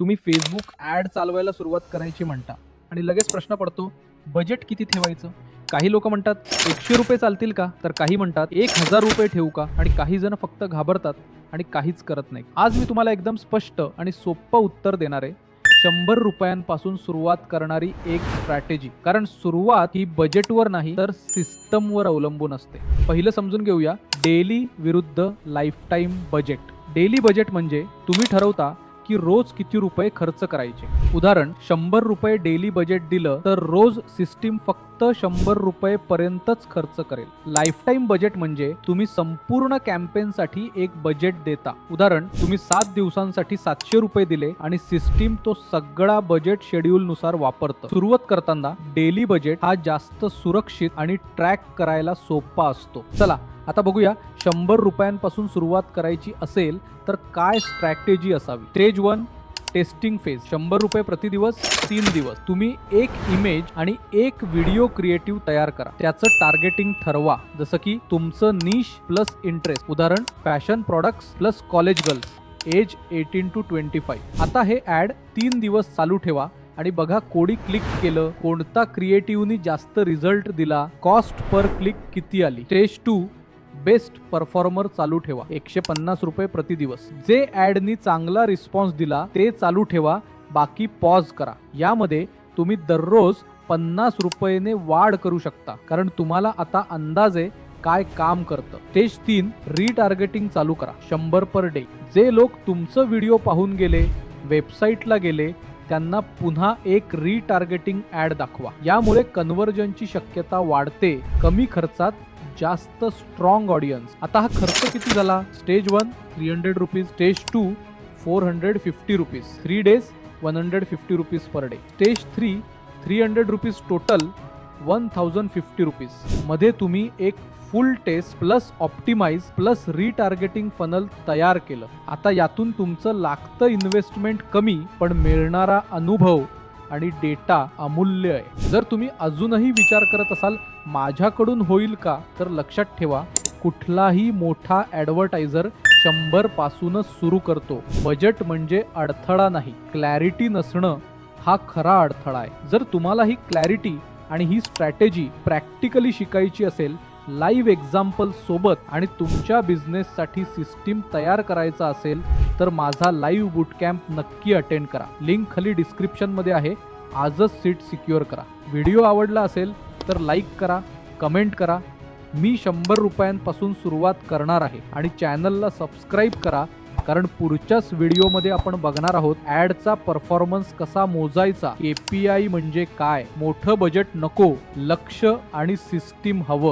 तुम्ही Facebook add चालवायला सुरुवात करायची म्हणता. आणि लगेच प्रश्न पडतो बजेट किती ठेवायचं? काही लोक म्हणतात एकशे रुपये चालतील का? तर काही म्हणतात एक हजार रुपये ठेवू का? आणि काही जण फक्त घाबरतात आणि काहीच करत नाही आज मी तुम्हाला एकदम स्पष्ट आणि सोपं उत्तर देणार आहे. शंभर रुपयांपासून सुरुवात करणारी एक स्ट्रॅटेजी कारण सुरुवात ही बजेटवर नाही तर सिस्टमवर अवलंबून असते. पहिलं समजून घेऊया डेली विरुद्ध life time budget daily budget म्हणजे तुम्ही ठरवता की रोज किती रुपये खर्च करायचे? उदाहरण शंभर रुपये डेली बजेट दिलं तर रोज सिस्टीम फक्त शंभर रुपये पर्यंतच खर्च करेल. लाईफटाईम बजेट म्हणजे तुम्ही संपूर्ण कॅम्पेनसाठी एक बजेट देता. उदाहरण तुम्ही सात दिवसांसाठी सातशे रुपये दिले आणि सिस्टीम तो सगळा बजेट शेड्यूल नुसार वापरतं. सुरुवात करताना डेली बजेट हा जास्त सुरक्षित आणि ट्रॅक करायला सोपा असतो. चला आता बघूया शंभर रुपयांपासून सुरुवात करायची असेल तर काय स्ट्रॅटेजी असावी? स्टेज वन टेस्टिंग फेज शंभर रुपये प्रति दिवस तीन दिवस. तुम्ही एक इमेज आणि एक व्हिडिओ क्रिएटिव्ह तयार करा. त्याचं टार्गेटिंग ठरवा. जसं की तुमचं निश प्लस इंटरेस्ट उदाहरण fashion products plus college girls age eighteen to twenty five आता हे ऍड तीन दिवस चालू ठेवा आणि बघा कोणी क्लिक केलं कोणता क्रिएटिव्हनी जास्त रिझल्ट दिला कॉस्ट पर क्लिक किती आली. स्टेज टू बेस्ट परफॉर्मर चालू ठेवा. एकशे पन्नास रुपये प्रतिदिवस जे ऍडनी चांगला रिस्पॉन्स दिला ते चालू ठेवा. बाकी पॉज करा. यामध्ये तुम्ही दररोज पन्नास रुपयेने वाढ करू शकता. कारण तुम्हाला आता अंदाज आहे काय काम करतं. स्टेज तीन रिटार्गेटिंग चालू करा. शंभर पर डे जे लोक तुमचं व्हिडिओ पाहून गेले वेबसाईटला गेले त्यांना पुन्हा एक रिटार्गेटिंग ऍड दाखवा. यामुळे कन्व्हर्जनची शक्यता वाढते. कमी खर्चात जास्त स्ट्रॉंग ऑडियन्स आता हा खर्च किती झाला? Stage one three hundred rupees stage two four hundred fifty rupees three days one hundred fifty rupees per day stage three three hundred rupees total one thousand fifty रुपीजमध्ये तुम्ही एक full test plus optimize plus retargeting funnel तयार केलं. आता यातून तुमचं लागतं investment कमी पण मिळणारा अनुभव आणि डेटा अमूल्य आहे. जर तुम्ही अजूनही विचार करत असाल माझ्याकडून होईल का तर लक्षात ठेवा कुठलाही मोठा ॲडव्हर्टायझर शंभर पासूनच सुरू करतो. बजेट म्हणजे अडथळा नाही. क्लॅरिटी नसणं हा खरा अडथळा आहे. जर तुम्हाला ही क्लॅरिटी आणि ही स्ट्रॅटेजी प्रॅक्टिकली शिकायची असेल लाईव्ह एक्झाम्पल सोबत आणि तुमच्या बिझनेससाठी सिस्टीम तयार करायचा असेल तर माझा लाईव्ह बूटकॅम्प नक्की अटेंड करा. लिंक खाली डिस्क्रिप्शनमध्ये आहे. आजच सीट सिक्युअर करा. व्हिडिओ आवडला असेल तर लाईक करा कमेंट करा. मी शंभर रुपयांपासून सुरुवात करणार आहे. आणि चॅनलला सबस्क्राईब करा. कारण पुढच्याच व्हिडिओमध्ये आपण बघणार आहोत ॲडचा परफॉर्मन्स कसा मोजायचा ए पी आय म्हणजे काय? मोठं बजेट नको लक्ष आणि सिस्टीम हवं.